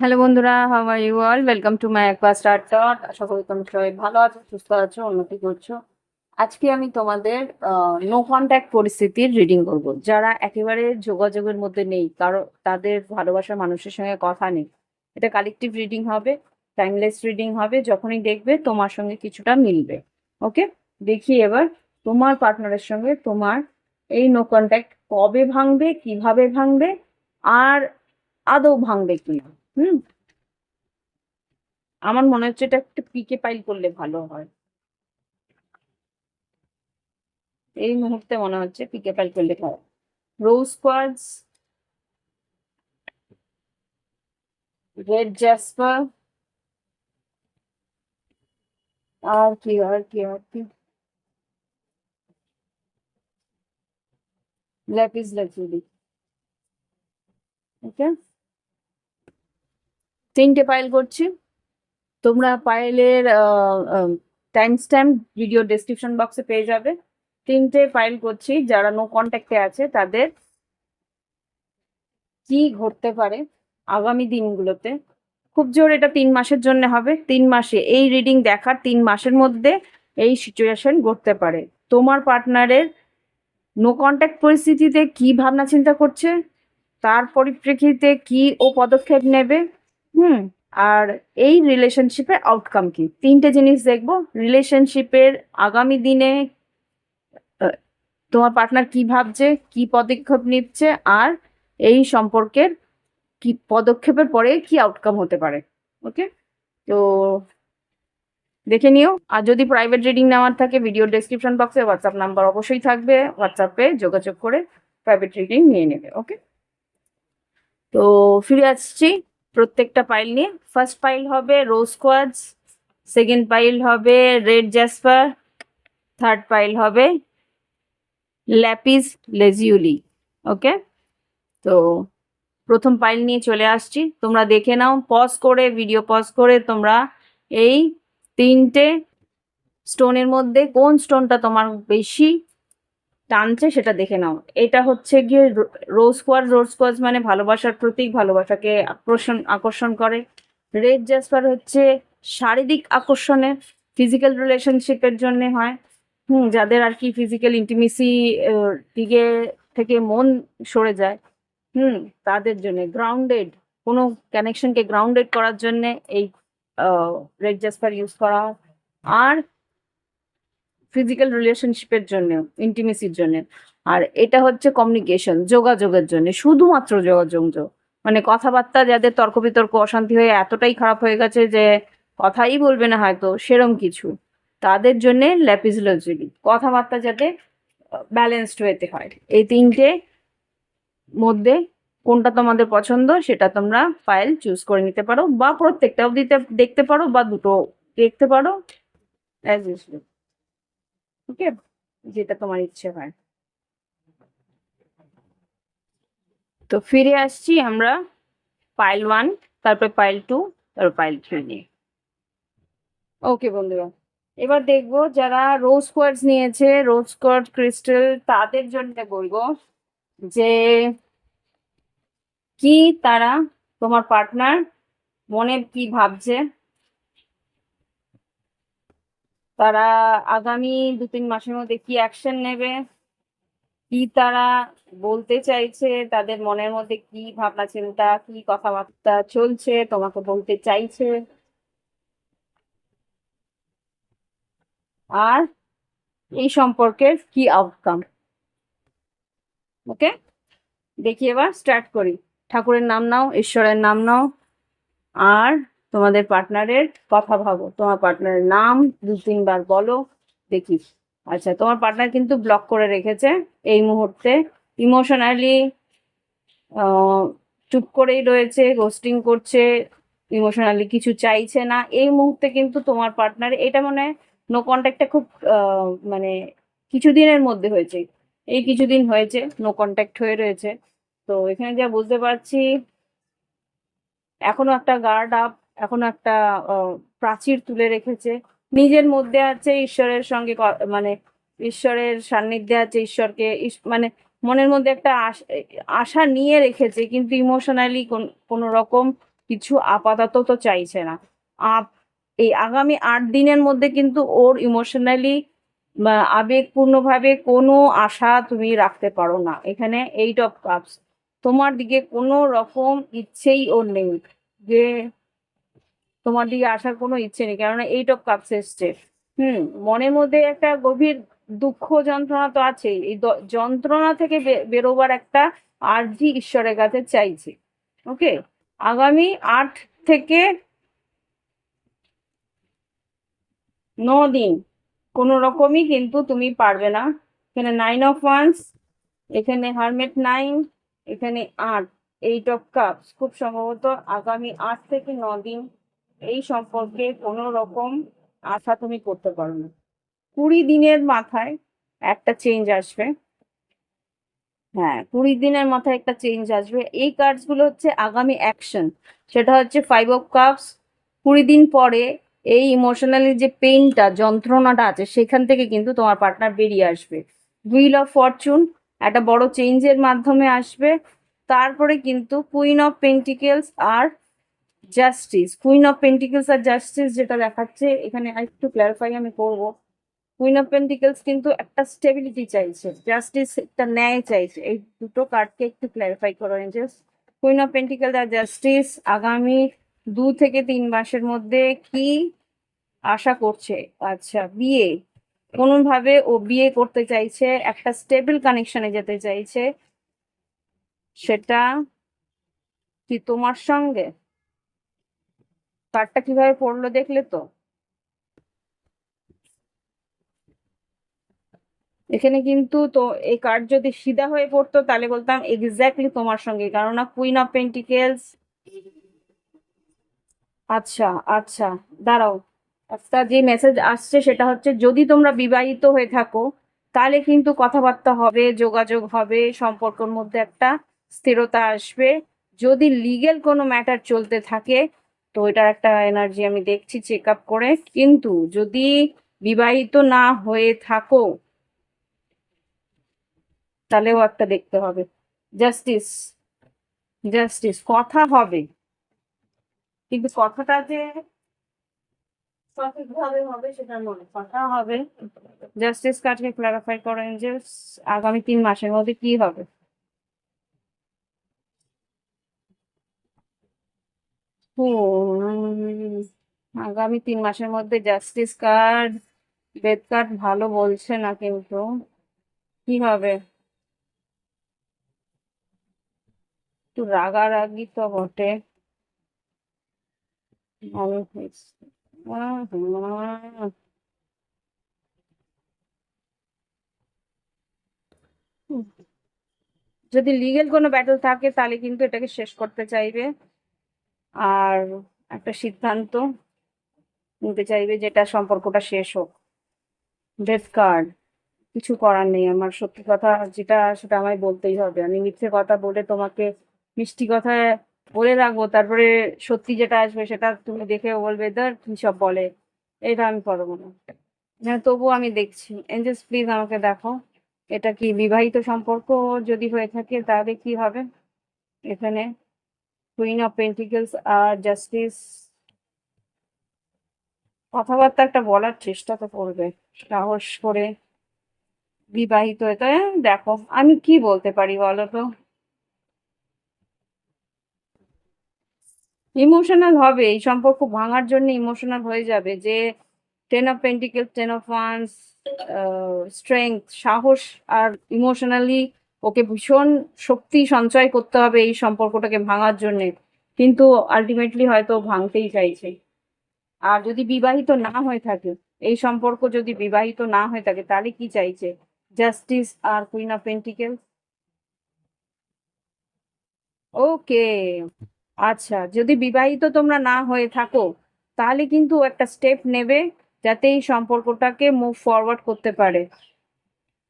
Hello বন্ধুরা how are you all welcome to my একবার start dot আশা করি তোমরা সবাই ভালো আছো, সুস্থ আছো, উন্নতি করছ। আজকে আমি তোমাদের নো কন্ট্যাক্ট পরিস্থিতির রিডিং করব। যারা একেবারে যোগাযোগের মধ্যে নেই, কারও, তাদের ভালোবাসার মানুষের সঙ্গে কথা নেই, এটা কালেকটিভ রিডিং হবে টাইমলেস রিডিং হবে, যখনই দেখবে তোমার সঙ্গে কিছুটা মিলবে। ওকে দেখি এবার তোমার পার্টনারের সঙ্গে তোমার এই নো কন্ট্যাক্ট কবে ভাঙবে, কীভাবে ভাঙবে, আর আদৌ ভাঙবে কিনা। হুম। আমার মনে হচ্ছে এটা একটা পিকে পাইল করলে ভালো হয়। এই মুহূর্তে মনে হচ্ছে পিকে পাইল করলে ভালো রোজ কোয়ার্স রেড জ্যাসপার আর কি আর কি আর কি? ল্যাপিস লাজুলি ওকে তিনটে পাইল করছি। তোমরা পাইলের টাইম স্ট্যাম্প ভিডিও ডেসক্রিপশন বক্সে পেয়ে যাবে। তিনটে ফাইল করছি, যারা নো কন্ট্যাক্টে আছে, তাদের কি ঘটতে পারে আগামী দিনগুলোতে? খুব জোর এটা তিন মাসের জন্য হবে। তিন মাসে, এই রিডিং দেখার তিন মাসের মধ্যে এই সিচুয়েশন ঘটতে পারে। তোমার পার্টনারের নো কন্ট্যাক্ট পরিস্থিতিতে কি ভাবনা চিন্তা করছে? তার পরিপ্রেক্ষিতে কি ও পদক্ষেপ নেবে? হুম, আর এই রিলেশনশিপের আউটকাম কি? তিনটে জিনিস দেখব। রিলেশনশিপের আগামী দিনে তোমার পার্টনার কি ভাবছে, কি পদক্ষেপ নিচ্ছে, আর এই সম্পর্কের কি পদক্ষেপের পরে কি আউটকাম হতে পারে। ওকে তো দেখে নিও। আর যদি প্রাইভেট রিডিং নেওয়ার থাকে ভিডিও ডেসক্রিপশন বক্সে হোয়াটসঅ্যাপ নাম্বার অবশ্যই থাকবে। হোয়াটসঅ্যাপে যোগাযোগ করে প্রাইভেট রিডিং নিয়ে নেবে। ওকে তো ফিরে আসছি। প্রত্যেকটা পাইল নিয়ে। ফার্স্ট পাইল হবে রোজ কোয়াজ সেকেন্ড পাইল হবে রেড জ্যাসপার থার্ড পাইল হবে ল্যাপিস লেজিউলি ওকে তো প্রথম পাইল নিয়ে চলে আসছি। তোমরা দেখে নাও পজ করে ভিডিও পজ করে তোমরা এই তিনটে স্টোনের মধ্যে কোন স্টোনটা তোমার বেশি টানছে, সেটা দেখে নাও। এটা হচ্ছে গিয়ে রোজ কোয়ার রোজ কোয়াজ মানে ভালোবাসার প্রতীক, ভালোবাসাকে আকর্ষণ আকর্ষণ করে। রেড জাসপার হচ্ছে শারীরিক আকর্ষণে ফিজিক্যাল রিলেশনশিপের জন্য হয়। হুম, যাদের আর কি ফিজিক্যাল ইন্টিমেসি দিকে থেকে মন সরে যায়, হুম, তাদের জন্য। গ্রাউন্ডেড কোনো কানেকশনকে গ্রাউন্ডেড করার জন্য এই রেড জাসপার ইউজ করা আর ফিজিক্যাল রিলেশনশিপের জন্য ইন্টিমেসির জন্য। আর এটা হচ্ছে কমিউনিকেশন যোগাযোগের জন্য, শুধুমাত্র যোগাযোগ মানে কথাবার্তা যাদের তর্ক বিতর্ক অশান্তি হয়ে এতটাই খারাপ হয়ে গেছে যে কথাই বলবে না হয়তো, সেরম কিছু। তাদের জন্য ল্যাপিসলজিলি কথাবার্তা যাতে ব্যালেন্সড হতে হয়। এই তিনটে মধ্যে কোনটা তোমাদের পছন্দ, সেটা তোমরা ফাইল চুজ করে নিতে পারো, বা প্রত্যেকটাও দিতে, দেখতে পারো, বা দুটো দেখতে পারো অ্যাজ ইউজুয়াল ওকে, যেটা তোমার ইচ্ছে হয়। তো ফিরে আসছি আমরা পাইল ওয়ান তারপর পাইল টু তারপর পাইল থ্রি নিয়ে। ওকে বন্ধুরা, এবার দেখব যারা রোজ কোয়ার্টস নিয়েছে রোজ কোয়ার্ট ক্রিস্টাল তাদের জন্য বলব যে কি তারা তোমার পার্টনার মনে কি ভাবছে? তারা আগামী দু তিন মাসের মধ্যে কি অ্যাকশন নেবে? কি তারা বলতে চাইছে? তাদের মনের মধ্যে কি ভাবনা চিন্তা, কি কথাবার্তা চলছে? তোমাকে বলতে চাইছে। আর এই সম্পর্কের কি আউটকাম ওকে দেখি এবার স্টার্ট করি। ঠাকুরের নাম নাও, ঈশ্বরের নাম নাও। আর তোমাদের পার্টনারের কথা ভাবো। তোমার পার্টনারের নাম দু তিনবার বলো, দেখি। আচ্ছা তোমার পার্টনার কিন্তু ব্লক করে রেখেছে এই মুহূর্তে। ইমোশনালি চুপ করেই রয়েছে গোস্টিং করছে ইমোশনালি কিছু চাইছে না। এই মুহূর্তে কিন্তু তোমার পার্টনার এটা মনে হয় নো কন্ট্যাক্টটা খুব মানে কিছুদিনের মধ্যে হয়েছে। এই কিছুদিন হয়েছে নো কন্ট্যাক্ট হয়ে রয়েছে। তো এখানে যা বুঝতে পারছি, এখনও একটা গার্ড আপ এখনও একটা প্রাচীর তুলে রেখেছে। নিজের মধ্যে আছে ঈশ্বরের সঙ্গে মানে ঈশ্বরের সান্নিধ্যে আছে ঈশ্বরকে মানে মনের মধ্যে একটা আশা নিয়ে রেখেছে, কিন্তু ইমোশনালি কোনো রকম কিছু আপাতত তো চাইছে না। আপ, এই আগামী আট দিনের মধ্যে কিন্তু ওর ইমোশনালি আবেগপূর্ণভাবে কোনো আশা তুমি রাখতে পারো না। এখানে এইট অফ কাপস তোমার দিকে কোনো রকম ইচ্ছেই ওর নেই যে তোমার দিকে আসার কোনো ইচ্ছে নেই, কেননা এইট অফ কাপস এসছে হুম, মনের মধ্যে একটা গভীর দুঃখ যন্ত্রণা তো আছেই। এই যন্ত্রণা থেকে বেরোবার একটা আর্জি ঈশ্বরের কাছে চাইছে, ওকে? আগামী আট থেকে ন দিন কোনো রকমই কিন্তু তুমি পারবে না। এখানে নাইন অফ ওয়ান্স এখানে হারমেট নাইন এখানে আট এইট অফ কাপস খুব সম্ভবত আগামী আট থেকে ন দিন এই সম্পর্কে কোনো রকম আশা তুমি করতে পারো না। কুড়ি দিনের মাথায় একটা চেঞ্জ আসবে। হ্যাঁ কুড়ি দিনের মাথায় একটা চেঞ্জ আসবে। এই কার্ডসগুলো হচ্ছে আগামী অ্যাকশন সেটা হচ্ছে ফাইভ অফ কাপস কুড়ি দিন পরে এই ইমোশনালি যে পেইনটা যন্ত্রণাটা আছে, সেখান থেকে কিন্তু তোমার পার্টনার বেরিয়ে আসবে। হুইল অফ ফরচুন একটা বড় চেঞ্জের মাধ্যমে আসবে। তারপরে কিন্তু কুইন অফ পেন্টিকেলস আর জাস্টিস কুইন অফ পেন্টিকেলস আর জাস্টিস যেটা দেখাচ্ছে, এখানে একটু ক্ল্যারিফাই আমি করব। কুইন অফ পেন্টিকেলস কিন্তু একটা স্টেবিলিটি চাইছে জাস্টিস একটা ন্যায় চাইছে। এই দুটো কার্ডকে একটু ক্ল্যারিফাই করো জাস্ট কুইন অফ পেন্টিকেল আর জাস্টিস আগামী দু থেকে তিন মাসের মধ্যে কি আশা করছে? আচ্ছা বিয়ে। কোনোভাবে ও বিয়ে করতে চাইছে, একটা স্টেবল কানেকশনে যেতে চাইছে, সেটা কি তোমার সঙ্গে? কার্ডটা কীভাবে পড়ল দেখলে তো? এখানে কিন্তু তো এই কার্ড যদি সিধা হয়ে পড়তো, তাহলে বলতাম এক্স্যাক্টলি তোমার সঙ্গে, কেননা কুইন অফ পেন্টিকেলস আচ্ছা আচ্ছা দাঁড়াও। একটা যে মেসেজ আসছে সেটা হচ্ছে, যদি তোমরা বিবাহিত হয়ে থাকো, তাহলে কিন্তু কথাবার্তা হবে, যোগাযোগ হবে, সম্পর্কের মধ্যে একটা স্থিরতা আসবে। যদি লিগেল কোনো ম্যাটার চলতে থাকে তো এটার একটা এনার্জি আমি দেখছি চেক আপ করে। কিন্তু যদি বিবাহিত না হয়ে থাকো, তাহলেও একটা দেখতে হবে। জাস্টিস জাস্টিস কথা হবে। কিন্তু কথাটা যে সঠিকভাবে হবে সেটা মনে কথা হবে। জাস্টিস কার্ডকে ক্লারিফাই করেন যে আগামী তিন মাসের মধ্যে কি হবে? আগামী তিন মাসের মধ্যে জাস্টিস কার্ড বেদ কার্ড ভালো বলছে না কিন্তু। কি হবে? একটু রাগারাগি তো বটে। যদি লিগেল কোনো ব্যাটল থাকে, তাহলে কিন্তু এটাকে শেষ করতে চাইবে। আর একটা সিদ্ধান্ত নিতে চাইবে যেটা সম্পর্কটা শেষ হোক। ডেথ কার্ড কিছু করার নেই আমার, সত্যি কথা যেটা সেটা আমায় বলতেই হবে। আমি মিথ্যে কথা বলে তোমাকে মিষ্টি কথা বলে রাখব, তারপরে সত্যি যেটা আসবে সেটা তুমি দেখে বলবে, ধর কি সব বলে। এটা আমি পারব না। হ্যাঁ তবুও আমি দেখছি। এঞ্জেলস প্লিজ আমাকে দেখো। এটা কি বিবাহিত সম্পর্ক? যদি হয়ে থাকে তাহলে কি হবে? এখানে কুইন অফ পেন্টিকেলস আর জাস্টিস কথাবার্তা একটা বলার চেষ্টা তো করবে, সাহস করে বিবাহিত দেখো, আমি কি বলতে পারি বলো তো? ইমোশনাল হবে, এই সম্পর্ক ভাঙার জন্য ইমোশনাল হয়ে যাবে, যে ten of pentacles ten of wands strength সাহস আর ইমোশনালি ওকে ভীষণ শক্তি সঞ্চয় করতে হবে এই সম্পর্কটাকে ভাঙার জন্য। কিন্তু আলটিমেটলি হয়তো ভাঙতেই চাইছে। আর যদি বিবাহিত না হয়ে থাকে, এই সম্পর্ক যদি বিবাহিত না হয়ে থাকে, তাহলে কি চাইছে? জাস্টিস আর কুইন অফ পেন্টিকেলস ওকে আচ্ছা যদি বিবাহিত তোমরা না হয়ে থাকো, তাহলে কিন্তু একটা স্টেপ নেবে যাতে এই সম্পর্কটাকে মুভ ফরওয়ার্ড করতে পারে।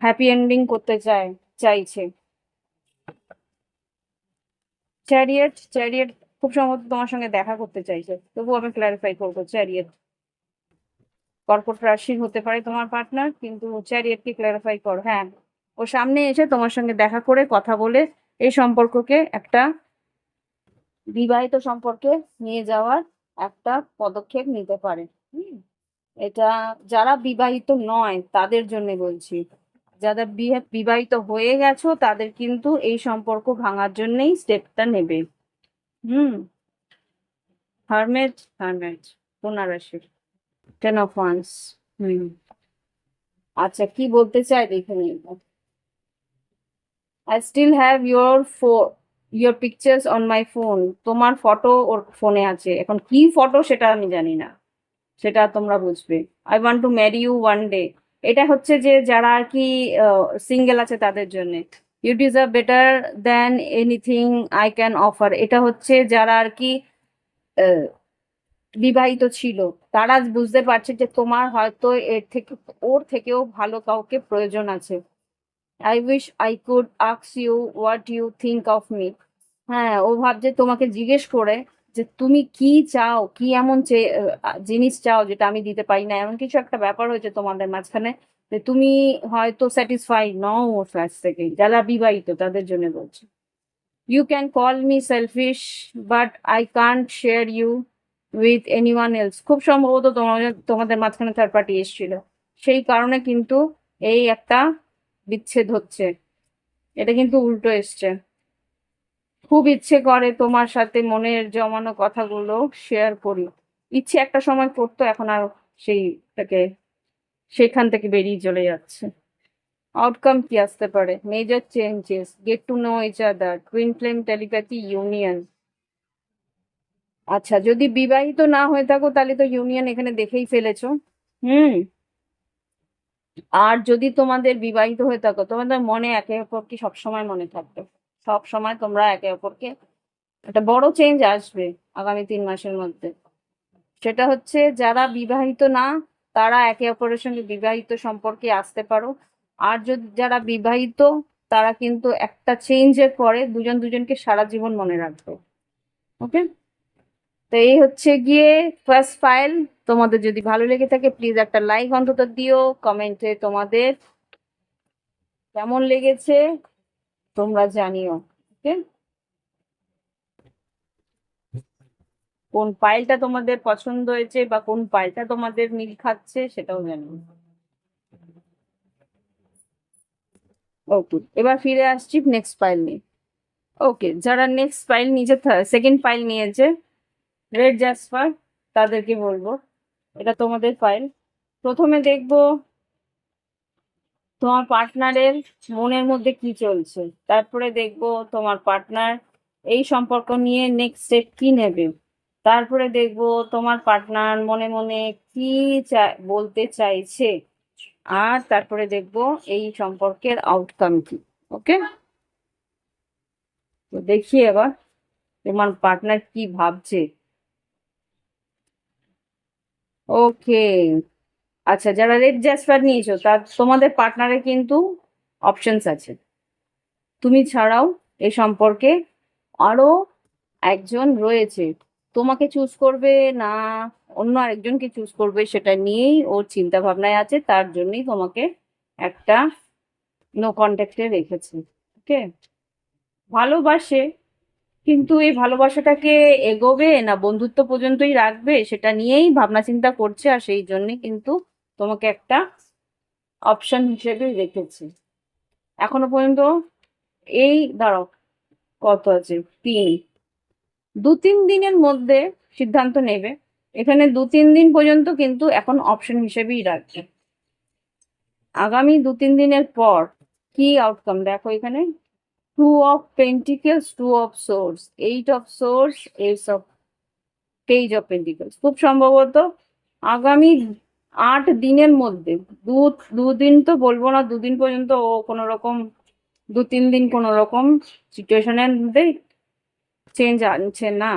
হ্যাপি এন্ডিং করতে চায়। চাইছে। চ্যারিয়েট চ্যারিয়েট খুব সম্ভবত তোমার সঙ্গে দেখা করতে চাইছে। তবু আমি ক্ল্যারিফাই করব চ্যারিয়েট কর্কট রাশির হতে পারে তোমার পার্টনার কিন্তু চ্যারিয়েটকে ক্ল্যারিফাই করো। হ্যাঁ ও সামনে এসে তোমার সঙ্গে দেখা করে কথা বলে এই সম্পর্ককে একটা বিবাহিত সম্পর্কে নিয়ে যাওয়ার একটা পদক্ষেপ নিতে পারে। এটা যারা বিবাহিত নয়, তাদের জন্য বলছি। যারা বিবাহিত হয়ে গেছো, তাদের কিন্তু এই সম্পর্ক ভাঙার জন্যই স্টেপটা নেবে। হুম। হারমেট হারমেট রাশি টেন অফ ওয়ান্স হুম। আচ্ছা কি বলতে চাই দেখে নিব। আই স্টিল হ্যাভ ইয়োর ফো your pictures on my phone তোমার ফটো ওর ফোনে আছে। এখন কি ফটো সেটা আমি জানি না। সেটা তোমরা বুঝবে। I want to marry you one day এটা হচ্ছে যে যারা আর কি সিঙ্গেল আছে তাদের জন্য। You deserve better than anything I can offer এটা হচ্ছে যারা আর কি বিবাহিত ছিল, তারা বুঝতে পারছে যে তোমার হয়তো এর থেকে, ওর থেকেও ভালো কাউকে প্রয়োজন আছে। I wish I could আক্স you what you think of me হ্যাঁ ও ভাবছে তোমাকে জিজ্ঞেস করে যে তুমি কি চাও, কি এমন জিনিস চাও যেটা আমি দিতে পারি না, এমন কিছু একটা ব্যাপার হয়েছে তোমাদের মাঝখানে যে তুমি হয়তো স্যাটিসফাই নও ওর কাছ থেকে, যারা বিবাহিত তাদের জন্য বলছি। You can call me selfish but I can't share you with anyone else খুব সম্ভবত তোমাদের তোমাদের মাঝখানে থার্ড পার্টি এসেছিল। সেই কারণে কিন্তু এই একটা বিচ্ছেদ হচ্ছে। এটা কিন্তু উল্টো এসছে। খুব ইচ্ছে করে তোমার সাথে মনের জমানো কথাগুলো শেয়ার করি। ইচ্ছে একটা সময় করতো, এখন আর সেইটাকে সেখান থেকে বেরিয়ে চলে যাচ্ছে। আউটকাম কি আসতে পারে? Major changes get to know each other twin flame telepathy union আচ্ছা যদি বিবাহিত না হয়ে থাকো, তাহলে তো ইউনিয়ন এখানে দেখেই ফেলেছো। হুম। আর যদি তোমাদের বিবাহিত হয়ে থাকো, তোমাদের মনে একে অপরকে সবসময় মনে থাকবে। সব সময় তোমরা একে অপরকে একটা বড় চেঞ্জ আসবে আগামী তিন মাসের মধ্যে। সেটা হচ্ছে যারা বিবাহিত না, তারা একে অপরের সঙ্গে বিবাহিত সম্পর্কে আসতে পারো। আর যদি যারা বিবাহিত, তারা কিন্তু একটা চেঞ্জের পরে দুজন দুজনকে সারা জীবন মনে রাখবে। ওকে তো এই হচ্ছে গিয়ে ফার্স্ট ফাইল তোমাদের যদি ভালো লেগে থাকে প্লিজ একটা লাইক অন্তত দিও। কমেন্টে তোমাদের কেমন লেগেছে? তোমরা জানিও, ওকে? কোন ফাইলটা তোমাদের পছন্দ হয়েছে বা কোন পাইলটা তোমাদের মিল খাচ্ছে সেটাও জানিও। ওকে এবার ফিরে আসছি নেক্সট ফাইল নিয়ে। ওকে যারা নেক্সট ফাইল নিচে সেকেন্ড ফাইল নিয়েছে রেড জাসপার তাদেরকে বলব। এটা তোমাদের ফাইল প্রথমে দেখব তোমার পার্টনারের মনের মধ্যে কি চলছে? তারপরে দেখব তোমার পার্টনার এই সম্পর্ক নিয়ে নেক্সট স্টেপ কি নেবে। তারপরে দেখব তোমার পার্টনার মনে মনে কি বলতে চাইছে। আর তারপরে দেখব এই সম্পর্কের আউটকাম কি ওকে দেখি এবার তোমার পার্টনার কি ভাবছে। ওকে আচ্ছা যারা রেড জ্যাসপার নিয়েছো তার তোমাদের পার্টনারে কিন্তু অপশনস আছে। তুমি ছাড়াও এই সম্পর্কে আরও একজন রয়েছে। তোমাকে চুজ করবে না, অন্য আরেকজনকে চুজ করবে, সেটা নিয়েই ওর চিন্তা ভাবনায় আছে, তার জন্যই তোমাকে একটা নো কন্ট্যাক্টে রেখেছে ওকে ভালোবাসে, কিন্তু এই ভালোবাসাটাকে এগোবে না, বন্ধুত্ব পর্যন্তই রাখবে, সেটা নিয়েই ভাবনা চিন্তা করছে, আর সেই জন্যই কিন্তু তোমাকে একটা অপশন হিসেবে রেখেছি। এখনও পর্যন্ত এই, দাঁড়াও, কত আছে? তিন। দু তিন দিনের মধ্যে সিদ্ধান্ত নেবে। এখানে দু তিন দিন পর্যন্ত কিন্তু এখন অপশন হিসেবেই রাখবে। আগামী দু তিন দিনের পর কি আউটকাম দেখো এখানে two of pentacles two of swords eight of swords eight of page of pentacles খুব সম্ভবত আগামী আট দিনের মধ্যে। দু দুদিন তো বলব না, দুদিন পর্যন্ত ও কোনো রকম, দু, তিন দিন কোনো রকম সিচুয়েশনের মধ্যে চেঞ্জ আনছে না।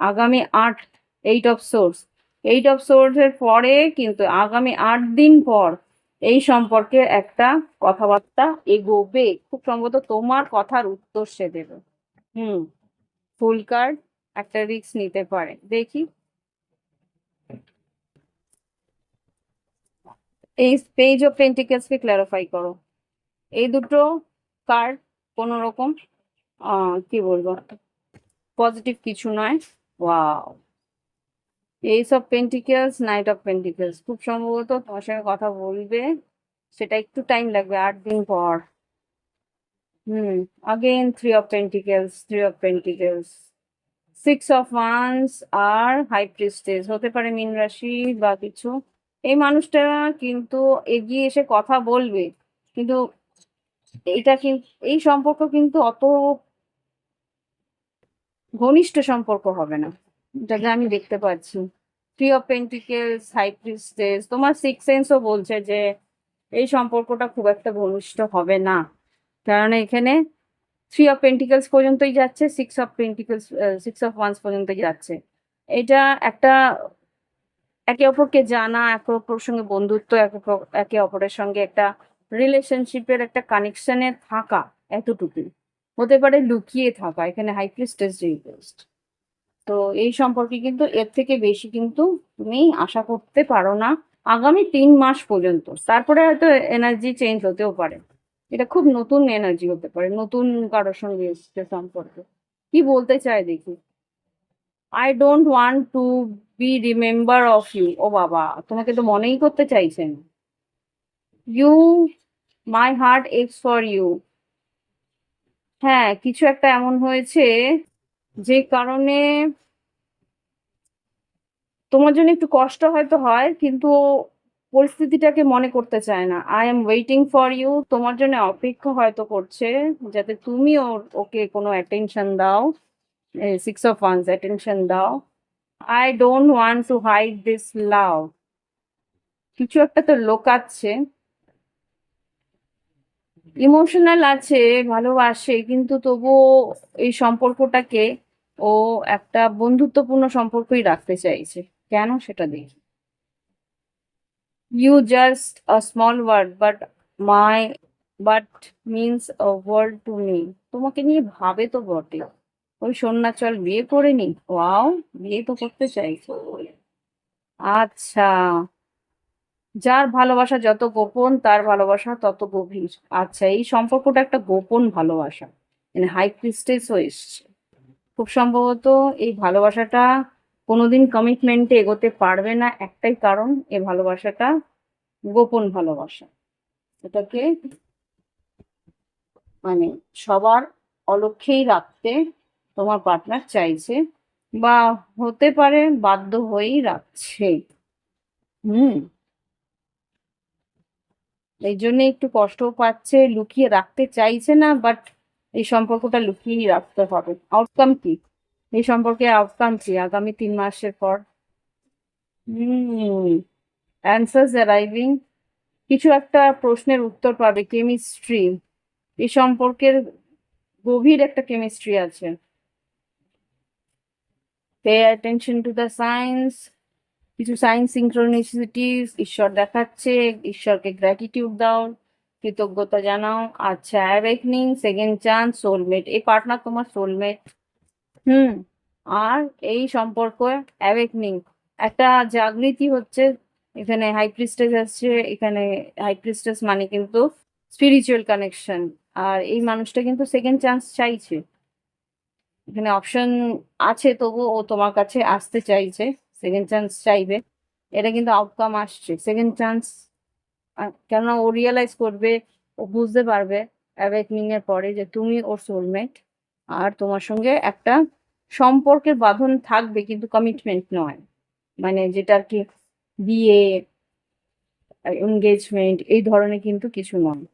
আগামী আট eight of swords eight of সোর্সের পরে কিন্তু আগামী আট দিন পর এই সম্পর্কে একটা কথাবার্তা এগোবে। খুব সম্ভবত তোমার কথার উত্তর সে দেবে। হুম ফুল কার্ড একটা রিস্ক নিতে পারে। দেখি। এই পেজ অফ পেন্টিকেলসকে ক্ল্যারিফাই করো। এই দুটো কার্ড কোনো রকম কি বলব পজিটিভ কিছু নয়। Wow ace of pentacles knight of pentacles খুব সম্ভবত তোমার সঙ্গে কথা বলবে, সেটা একটু টাইম লাগবে, আট দিন পর। হুম again three of pentacles three of pentacles six of wands R high priestess হতে পারে মীন রাশি বা কিছু। এই মানুষটা কিন্তু এগিয়ে এসে কথা বলবে। কিন্তু এটা কিন্তু এই সম্পর্ক কিন্তু অত ঘনিষ্ঠ সম্পর্ক হবে না। যেটা আমি দেখতে পাচ্ছি। থ্রি অফ পেন্টিকেলস হাই তোমার সিক্স সেন্সও বলছে যে এই সম্পর্কটা খুব একটা ঘনিষ্ঠ হবে না। কারণ এখানে থ্রি অফ পেন্টিকেলস পর্যন্তই যাচ্ছে six of pentacles six of wands পর্যন্তই যাচ্ছে। এটা একটা একে অপরকে জানা, একে অপর সঙ্গে বন্ধুত্ব, একে অপরের সঙ্গে একটা রিলেশনশিপের একটা কানেকশনে থাকা এতটুকুই। হতে পারে লুকিয়ে থাকা, এখানে হাই প্রিস্টেস রিকোয়েস্ট তো এই সম্পর্কে কিন্তু এর থেকে বেশি কিন্তু তুমি আশা করতে পারো না আগামী তিন মাস পর্যন্ত। তারপরে হয়তো এনার্জি চেঞ্জ হতেও পারে। এটা খুব নতুন এনার্জি হতে পারে, নতুন কারোর সঙ্গে এসছে সম্পর্কে। কি বলতে চায় দেখি? I don't want to be remember of you ও বাবা, তোমাকে তো মনেই করতে চাইছেন। You my heart aches for you হ্যাঁ কিছু একটা এমন হয়েছে যে কারণে তোমার জন্য একটু কষ্ট হয়তো হয়, কিন্তু পরিস্থিতিটাকে মনে করতে চায় না। I am waiting for you তোমার জন্য অপেক্ষা হয়তো করছে, যাতে তুমি ওর, ওকে কোনো অ্যাটেনশন দাও। সিক্স অফ ওয়ান্স অ্যাটেনশন দাও। I don't want to hide this love কিছু একটা তো লোকাচ্ছে। ইমোশনাল আছে, ভালোবাসে, কিন্তু তবুও এই সম্পর্কটাকে ও একটা বন্ধুত্বপূর্ণ সম্পর্কই রাখতে চাইছে। কেন সেটা দেখি। You just a small word but my but means a world to me তোমাকে নিয়ে ভাবে তো বটে। ওই সন্ন্যাচল বিয়ে করে নি ওয়াও, বিয়ে তো করতে চাই আচ্ছা যার ভালোবাসা যত গোপন, তার ভালোবাসা তত গভীর। আচ্ছা এই সম্পর্কটা একটা গোপন ভালোবাসা মানে হাই প্রিস্টেসও এসছে। খুব সম্ভবত এই ভালোবাসাটা কোনোদিন কমিটমেন্টে এগোতে পারবে না, একটাই কারণ এই ভালোবাসাটা গোপন ভালোবাসা। এটাকে মানে সবার অলক্ষ্যেই রাখতে তোমার পার্টনার চাইছে বা হতে পারে বাধ্য হয়েই রাখছে। হুম। এই জন্য একটু কষ্ট পাচ্ছে, লুকিয়ে রাখতে চাইছে না বাট এই সম্পর্কটা লুকিয়েই রাখতে হবে। আউটকাম কি? এই সম্পর্কে আউটকাম কি? আগামী তিন মাসের পর। হুম। অ্যান্সার্স কিছু একটা প্রশ্নের উত্তর পাবে কেমিস্ট্রি এই সম্পর্কের গভীর একটা কেমিস্ট্রি আছে। Pay attention to the science কিছু সায়েন্স সিঙ্ক্রোনিসিটিস ঈশ্বর দেখাচ্ছে, ঈশ্বরকে গ্র্যাটিটিউড দাও, কৃতজ্ঞতা জানাও। আচ্ছা অ্যাওয়েকনিং সেকেন্ড চান্স সোলমেট এই পার্টনার তোমার সোলমেট হুম, আর এই সম্পর্ক অ্যাওয়েকনিং একটা জাগৃতি হচ্ছে, এখানে হাই প্রিস্টেস আসছে, এখানে হাই প্রিস্টেস মানে কিন্তু স্পিরিচুয়াল কানেকশন আর এই মানুষটা কিন্তু সেকেন্ড চান্স চাইছে। এখানে অপশন আছে তবু ও তোমার কাছে আসতে চাইছে সেকেন্ড চান্স চাইবে। এটা কিন্তু আউটকাম আসছে। সেকেন্ড চান্স কেননা ও রিয়েলাইজ করবে, ও বুঝতে পারবে অ্যাওয়েকনিং এর পরে যে তুমি ওর সোলমেট আর তোমার সঙ্গে একটা সম্পর্কের বাঁধন থাকবে, কিন্তু কমিটমেন্ট নয়। মানে যেটা আর কি বিয়ে এনগেজমেন্ট এই ধরনের কিন্তু কিছু নয়।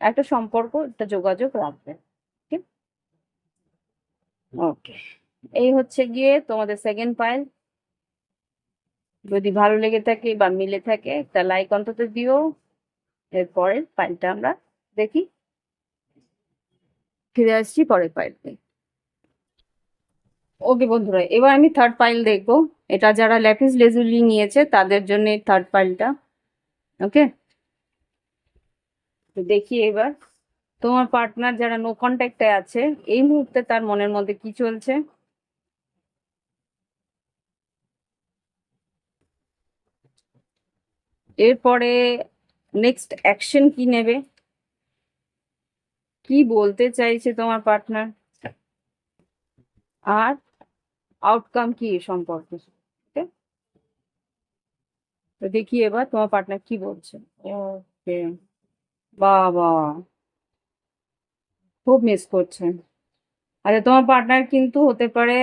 একটা সম্পর্ক, একটা যোগাযোগ রাখবে। ওকে এই হচ্ছে গিয়ে তোমাদের সেকেন্ড পাইল যদি ভালো লেগে থাকে বা মিলে থাকে, একটা লাইক অন্তত দিও। এরপরের পাইলটা আমরা দেখি। ফিরে আসছি পরের পাইল ওকে বন্ধুরা, এবার আমি থার্ড পাইল দেখব। এটা যারা ল্যাপিস লেজুলি নিয়েছে, তাদের জন্য থার্ড পাইলটা ওকে দেখি এবার। তোমার পার্টনার যারা নো কন্ট্যাক্টে আছে, এই মুহূর্তে তার মনের মধ্যে কি চলছে? এরপরে নেক্সট অ্যাকশন কি নেবে? কি বলতে চাইছে তোমার পার্টনার আর আউটকাম কি এ সম্পর্কে? দেখি এবার তোমার পার্টনার কি বলছে। ওকে বাবা। খুব মিস করছে। আচ্ছা তোমার পার্টনার কিন্তু হতে পারে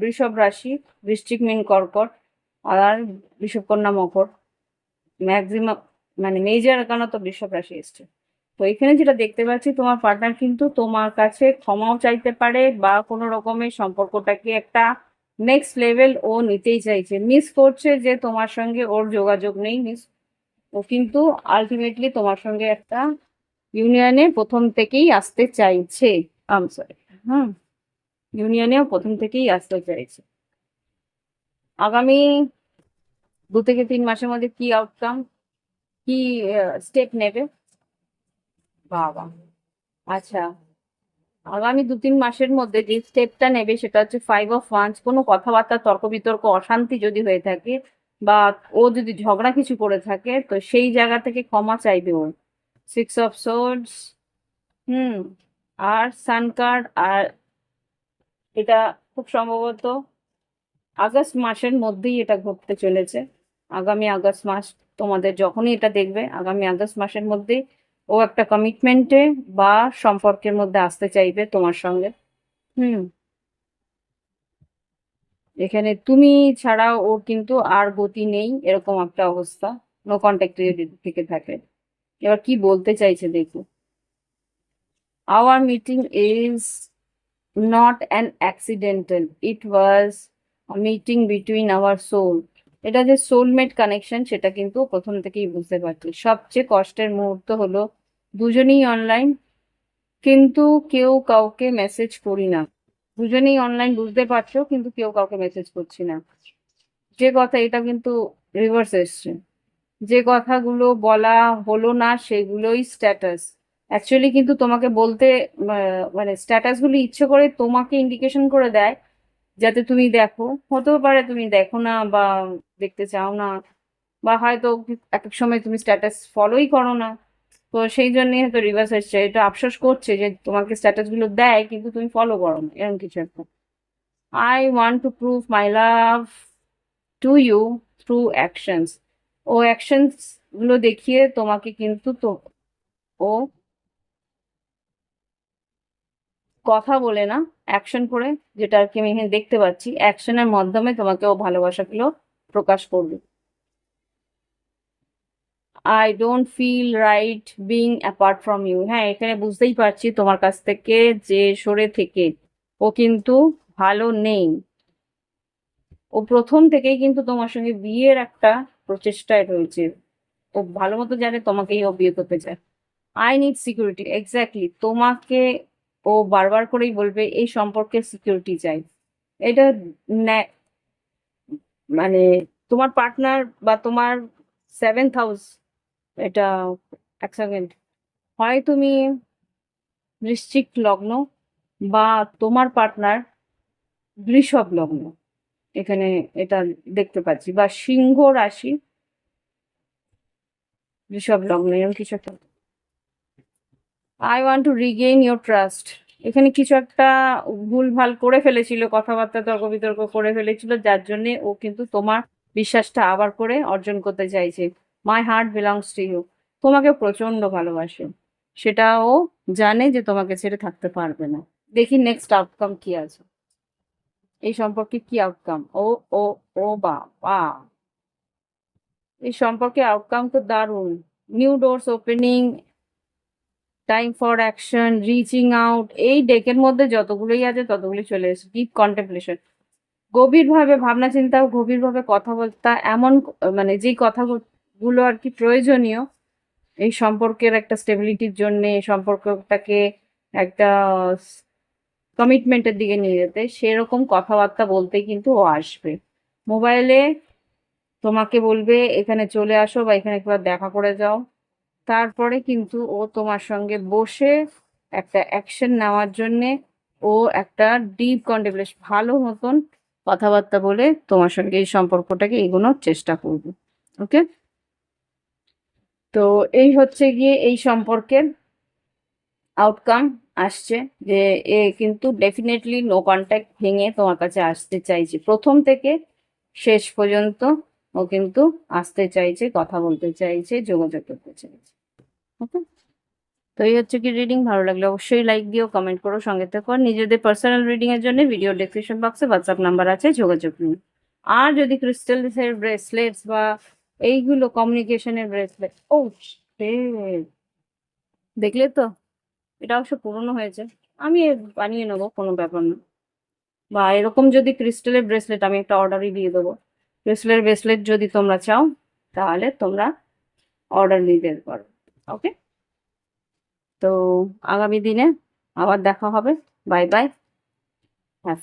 বৃষভ রাশি বৃশ্চিক মিন কর্কট আর বৃষভ কন্যা মকর। ম্যাক্সিমাম মানে মেজর কেন তো বৃষভ রাশি এসছে। তো এখানে যেটা দেখতে পাচ্ছি, তোমার পার্টনার কিন্তু তোমার কাছে ক্ষমাও চাইতে পারে বা কোনো রকমের সম্পর্কটাকে একটা নেক্সট লেভেল ও নিতেই চাইছে। মিস করছে যে তোমার সঙ্গে ওর যোগাযোগ নেই মিস ও কিন্তু আলটিমেটলি তোমার সঙ্গে একটা ইউনিয়নে প্রথম থেকেই আসতে চাইছে। আম সরি হুম। ইউনিয়নেও প্রথম থেকেই আসতে চাইছে। আগামী দু থেকে তিন মাসের মধ্যে কি আউটকাম কি স্টেপ নেবে? বাবা। আচ্ছা আগামী দু তিন মাসের মধ্যে যে স্টেপটা নেবে সেটা হচ্ছে ফাইভ অফ ওয়ান্স কোনো কথাবার্তা তর্ক বিতর্ক অশান্তি যদি হয়ে থাকে বা ও যদি ঝগড়া কিছু করে থাকে, তো সেই জায়গা থেকে ক্ষমা চাইবে ও। Six of swords hmm. R sun card আর এটা খুব সম্ভবত আগস্ট মাসের মধ্যেই এটা ঘটতে চলেছে। আগামী আগস্ট মাস তোমাদের যখনই এটা দেখবে আগামী আগস্ট মাসের মধ্যেই ও একটা কমিটমেন্টে বা সম্পর্কের মধ্যে আসতে চাইবে তোমার সঙ্গে। হুম। এখানে তুমি ছাড়া ওর কিন্তু আর গতি নেই এরকম একটা অবস্থা। নো কন্ট্যাক্টে যদি থেকে থাকে। এবার কি বলতে চাইছে দেখো। Our meeting is not an accidental it was meeting between our soul এটা যে সোলমেট কানেকশন সেটা কিন্তু প্রথম থেকেই বুঝতে পারছি। সবচেয়ে কষ্টের মুহূর্ত হলো দুজনেই অনলাইন কিন্তু কেউ কাউকে মেসেজ করি না। দুজনেই অনলাইন বুঝতে পারছ, কিন্তু কেউ কাউকে মেসেজ করছি না। যে কথা, এটা কিন্তু রিভার্স এসছে। যে কথাগুলো বলা হলো না সেগুলোই স্ট্যাটাস অ্যাকচুয়ালি কিন্তু তোমাকে বলতে মানে স্ট্যাটাসগুলো ইচ্ছে করে তোমাকে ইন্ডিকেশন করে দেয়, যাতে তুমি দেখো। হতেও পারে তুমি দেখো না বা দেখতে চাও না, বা হয়তো এক এক সময় তুমি স্ট্যাটাস ফলোই করো না। তো সেই জন্যই হয়তো রিভার্স এসছে এটা আফসোস করছে যে তোমাকে স্ট্যাটাসগুলো দেয়, কিন্তু তুমি ফলো করো না, এরকম কিছু একটা। I want to prove my love to you through actions ও অ্যাকশনসগুলো দেখিয়ে তোমাকে কিন্তু তো ও কথা বলে না অ্যাকশন করে, যেটা আর কি আমি এখানে দেখতে পাচ্ছি অ্যাকশনের মাধ্যমে তোমাকে ও ভালোবাসাগুলো প্রকাশ করবে। I don't feel right being apart from you হ্যাঁ এখানে বুঝতেই পারছি তোমার কাছ থেকে যে সরে থেকে ও কিন্তু ভালো নেই। ও প্রথম থেকেই কিন্তু তোমার সঙ্গে বিয়ের একটা প্রচেষ্টায় রয়েছে। ও ভালো মতো জানে তোমাকেই ও বিয়ে করতে চায়। আই নিড সিকিউরিটি এক্স্যাক্টলি তোমাকে ও বারবার করেই বলবে, এই সম্পর্কে সিকিউরিটি চাই। এটা মানে তোমার পার্টনার বা তোমার সেভেন্থ হাউস এটা এক সেকেন্ড হয় তুমি বৃশ্চিক লগ্ন বা তোমার পার্টনার বৃষভ লগ্ন। এখানে এটা দেখতে পাচ্ছি। বা সিংহ রাশি বৃষভ লগ্ন এরকম কিছু একটা। I want to regain your trust এখানে কিছু একটা ভুলভাল করে ফেলেছিল, কথাবার্তা তর্ক বিতর্ক করে ফেলেছিল, যার জন্যে ও কিন্তু তোমার বিশ্বাসটা আবার করে অর্জন করতে চাইছে। My heart belongs to you তোমাকে প্রচণ্ড ভালোবাসে। সেটা ও জানে যে তোমাকে ছেড়ে থাকতে পারবে না। দেখি নেক্সট আউটকাম কি আছে। এই সম্পর্কে কি আউটকাম ও ও ও বা বা। এই সম্পর্কে আউটকাম তো দারুণ। New doors opening time for action reaching out এই ডেকের মধ্যে যতগুলোই আছে ততগুলি চলে এসেছে। ডিপ কন্টেম্পলেশন গভীরভাবে ভাবনা চিন্তা গভীরভাবে কথা বলতা, এমন মানে যেই কথাগুলো আর কি প্রয়োজনীয়, এই সম্পর্কের একটা স্টেবিলিটির জন্যে সম্পর্কটাকে একটা কমিটমেন্টের দিকে নিয়ে যেতে, সেরকম কথাবার্তা বলতে কিন্তু ও আসবে। মোবাইলে তোমাকে বলবে, এখানে চলে আসো বা এখানে একবার দেখা করে যাও। তারপরে কিন্তু ও তোমার সঙ্গে বসে একটা অ্যাকশন নেওয়ার জন্যে ও একটা ডিপ কন্টেম্পলেশন ভালো মতন কথাবার্তা বলে তোমার সঙ্গে এই সম্পর্কটাকে এগোনোর চেষ্টা করবে। ওকে তো এই হচ্ছে গিয়ে এই সম্পর্কের আউটকাম আসছে যে এ কিন্তু ডেফিনেটলি নো কন্ট্যাক্ট ভেঙে তোমার কাছে আসতে চাইছে। প্রথম থেকে শেষ পর্যন্ত ও কিন্তু আসতে চাইছে, কথা বলতে চাইছে, যোগাযোগ করতে চাইছে। ওকে তো এই হচ্ছে কি রিডিং ভালো লাগলে অবশ্যই লাইক দিও কমেন্ট করো, সঙ্গে থেকো। নিজেদের পার্সোনাল রিডিং এর জন্য ভিডিও ডেসক্রিপশন বক্সে হোয়াটসঅ্যাপ নাম্বার আছে, যোগাযোগ নিন আর যদি ক্রিস্টালসের ব্রেসলেটস বা এইগুলো কমিউনিকেশনের ব্রেসলেট ও দেখলে তো? এটা অবশ্য পুরনো হয়েছে। আমি বানিয়ে নেব, কোনো ব্যাপার না। বা এরকম যদি ক্রিস্টালের ব্রেসলেট আমি একটা অর্ডারই দিয়ে দেবো। ক্রিস্টালের ব্রেসলেট যদি তোমরা চাও, তাহলে তোমরা অর্ডার দিতে পারো ওকে তো আগামী দিনে আবার দেখা হবে। বাই বাই হ্যাঁ